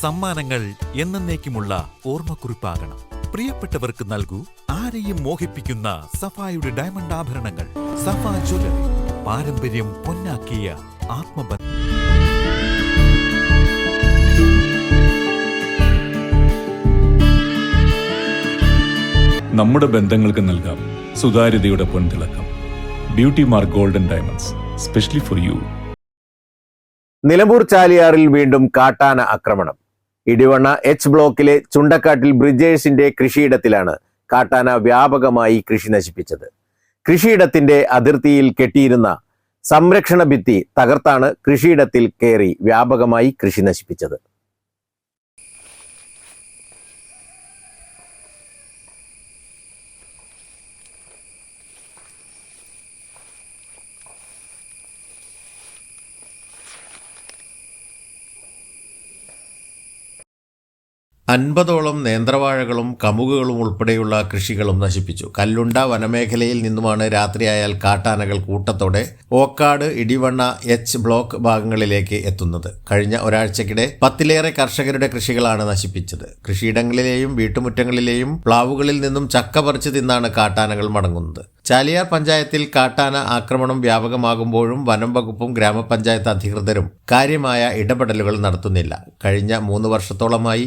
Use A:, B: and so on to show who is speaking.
A: സമ്മാനങ്ങൾ എന്നേക്കുമുള്ള ഓർമ്മക്കുറിപ്പാകണം. പ്രിയപ്പെട്ടവർക്ക് നൽകൂ ആരെയും മോഹിപ്പിക്കുന്ന സഫായുടെ ഡയമണ്ട് ആഭരണങ്ങൾ. സഫാ ജ്വല്ലറി പാരമ്പര്യം പൊന്നാക്കിയ ആത്മബന്ധം.
B: നമ്മുടെ ബന്ധങ്ങൾക്ക് നൽകാം സുതാര്യതയുടെ പൊൻതിളക്കം. Beauty mark golden diamonds specially for you
C: Nilambur ചാലിയാറിൽ വീണ്ടും കാട്ടാന ആക്രമണം. ഇടിവണ്ണ എച്ച് ബ്ലോക്കിലെ ചുണ്ടക്കാട്ടിൽ ബ്രിജേഴ്സിന്റെ കൃഷിയിടത്തിലാണ് കാട്ടാന വ്യാപകമായി കൃഷി നശിപ്പിച്ചത്. കൃഷിയിടത്തിന്റെ അതിർത്തിയിൽ കെട്ടിയിരുന്ന സംരക്ഷണ ഭിത്തി തകർത്താണ് കൃഷിയിടത്തിൽ കയറി വ്യാപകമായി കൃഷി നശിപ്പിച്ചത്.
D: അൻപതോളം നേന്ത്രവാഴകളും കമുകുകളും ഉൾപ്പെടെയുള്ള കൃഷികളും നശിപ്പിച്ചു. കല്ലുണ്ട വനമേഖലയിൽ നിന്നുമാണ് രാത്രിയായാൽ കാട്ടാനകൾ കൂട്ടത്തോടെ ഓക്കാട് ഇടിവണ്ണ എച്ച് ബ്ലോക്ക് ഭാഗങ്ങളിലേക്ക് എത്തുന്നത്. കഴിഞ്ഞ ഒരാഴ്ചക്കിടെ പത്തിലേറെ കർഷകരുടെ കൃഷികളാണ് നശിപ്പിച്ചത്. കൃഷിയിടങ്ങളിലെയും വീട്ടുമുറ്റങ്ങളിലെയും പ്ലാവുകളിൽ നിന്നും ചക്ക പറിച്ചു തിന്നാണ് കാട്ടാനകൾ മടങ്ങുന്നത്. ചാലിയാർ പഞ്ചായത്തിൽ കാട്ടാന ആക്രമണം വ്യാപകമാകുമ്പോഴും വനം വകുപ്പും ഗ്രാമപഞ്ചായത്ത് അധികൃതരും കാര്യമായ ഇടപെടലുകൾ നടത്തുന്നില്ല. കഴിഞ്ഞ മൂന്ന് വർഷത്തോളമായി